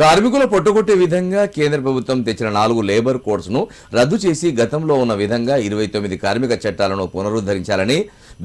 కార్మికులు పొట్టగొట్టే విధంగా కేంద్ర ప్రభుత్వం తెచ్చిన నాలుగు లేబర్ కోడ్స్ను రద్దు చేసి గతంలో ఉన్న విధంగా ఇరవై తొమ్మిది కార్మిక చట్టాలను పునరుద్ధరించాలని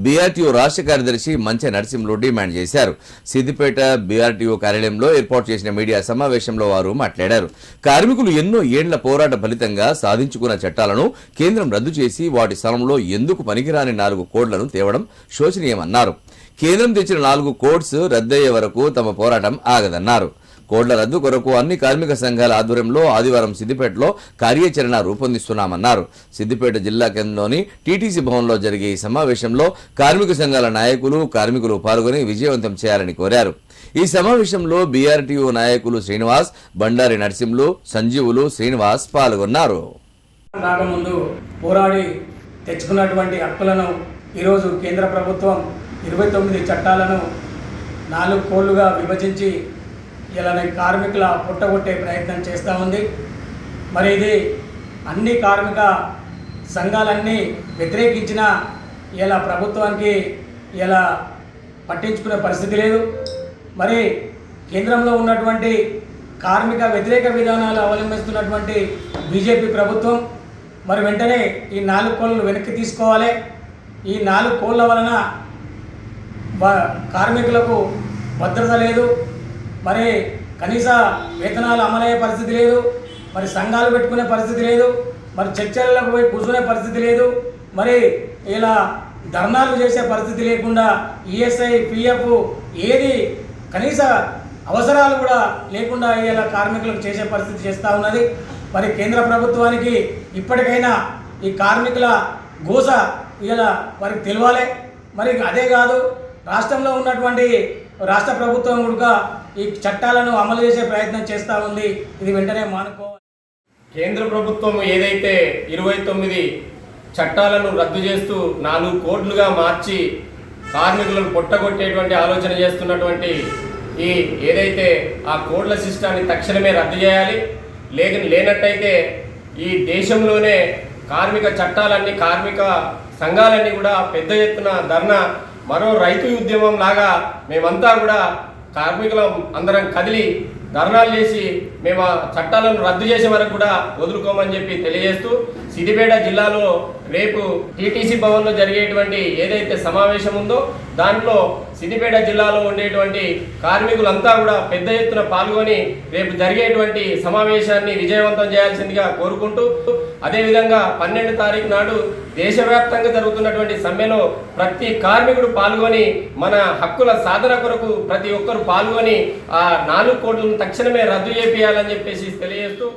బీఆర్టీఓ రాష్ట్ర కార్యదర్శి మంచె నరసింహులు డిమాండ్ చేశారు. సిద్దిపేట బీఆర్టీఓ కార్యాలయంలో ఏర్పాటు చేసిన మీడియా సమావేశంలో వారు మాట్లాడారు. కార్మికులు ఎన్నో ఏండ్ల పోరాట ఫలితంగా సాధించుకున్న చట్టాలను కేంద్రం రద్దు చేసి వాటి స్థలంలో ఎందుకు పనికిరాని నాలుగు కోడ్లను తేవడం శోచనీయమన్నారు. కేంద్రం తెచ్చిన నాలుగు కోడ్స్ రద్దయ్యే వరకు తమ పోరాటం ఆగదన్నారు. కోడ్ల రద్దు కొరకు అన్ని కార్మిక సంఘాల ఆధ్వర్యంలో ఆదివారం సిద్దిపేటలో కార్యాచరణ రూపొందిస్తున్నామన్నారు. సిద్దిపేట జిల్లా కేంద్రంలోని టీటీసీ భవన్లో జరిగే ఈ సమావేశంలో కార్మిక సంఘాల నాయకులు కార్మికులు పాల్గొని విజయవంతం చేయాలని కోరారు. ఈ సమావేశంలో బీఆర్టీఓ నాయకులు శ్రీనివాస్ బండారి నరసింహులు సంజీవులు శ్రీనివాస్ పాల్గొన్నారు. రాకముందు పోరాడి తెచ్చుకున్నటువంటి హక్కులను ఈరోజు కేంద్ర ప్రభుత్వం ఇరవై తొమ్మిది చట్టాలను నాలుగు కోళ్ళుగా విభజించి ఇలానే కార్మికుల పుట్టగొట్టే ప్రయత్నం చేస్తూ ఉంది. మరి ఇది అన్ని కార్మిక సంఘాలన్నీ వ్యతిరేకించిన ఇలా ప్రభుత్వానికి ఇలా పట్టించుకునే పరిస్థితి లేదు. మరి కేంద్రంలో ఉన్నటువంటి కార్మిక వ్యతిరేక విధానాలు అవలంబిస్తున్నటువంటి బీజేపీ ప్రభుత్వం మరి వెంటనే ఈ నాలుగు కోళ్ళను వెనక్కి తీసుకోవాలి. ఈ నాలుగు కోళ్ళ వలన కార్మికులకు భద్రత లేదు. మరి కనీస వేతనాలు అమలయ్యే పరిస్థితి లేదు మరి సంఘాలు పెట్టుకునే పరిస్థితి లేదు మరి చర్చలకు పోయి కూర్చునే పరిస్థితి లేదు మరి ఇలా ధర్నాలు చేసే పరిస్థితి లేకుండా ఈఎస్ఐ పిఎఫ్ ఏది కనీస అవసరాలు కూడా లేకుండా ఇలా కార్మికులకు చేసే పరిస్థితి చేస్తూ ఉన్నది. మరి కేంద్ర ప్రభుత్వానికి ఇప్పటికైనా ఈ కార్మికుల గోస ఇలా వారికి తెలియాలి మరి అదే కాదు రాష్ట్రంలో ఉన్నటువంటి రాష్ట్ర ప్రభుత్వం కూడా ఈ చట్టాలను అమలు చేసే ప్రయత్నం చేస్తూ ఉంది. ఇది వెంటనే మానుకోవాలి కేంద్ర ప్రభుత్వం ఏదైతే ఇరవై తొమ్మిది చట్టాలను రద్దు చేస్తూ నాలుగు కోట్లుగా మార్చి కార్మికులను పొట్టగొట్టేటువంటి ఆలోచన చేస్తున్నటువంటి ఈ ఏదైతే ఆ కోడ్ల సిస్టాన్ని తక్షణమే రద్దు చేయాలి. లేక లేనట్టయితే ఈ దేశంలోనే కార్మిక చట్టాలన్నీ కార్మిక సంఘాలన్నీ కూడా పెద్ద ఎత్తున ధర్నా మరో రైతు ఉద్యమం లాగా మేమంతా కూడా కార్మికులం అందరం కదిలి ధర్నాలు చేసి మేము ఆ చట్టాలను రద్దు చేసే వరకు కూడా వదులుకోమని చెప్పి తెలియజేస్తూ సిద్దిపేట జిల్లాలో రేపు టీటీసీ భవన్లో జరిగేటువంటి ఏదైతే సమావేశం ఉందో దాంట్లో సిద్దిపేట జిల్లాలో ఉండేటువంటి కార్మికులంతా కూడా పెద్ద ఎత్తున పాల్గొని రేపు జరిగేటువంటి సమావేశాన్ని విజయవంతం చేయాల్సిందిగా కోరుకుంటూ అదేవిధంగా పన్నెండు తారీఖు నాడు దేశవ్యాప్తంగా జరుగుతున్నటువంటి సమ్మెలో ప్రతి కార్మికుడు పాల్గొని మన హక్కుల సాధన కొరకు ప్రతి ఒక్కరు పాల్గొని ఆ నాలుగు కోట్లను తక్షణమే రద్దు చేపియాలని చెప్పేసి తెలియజేస్తూ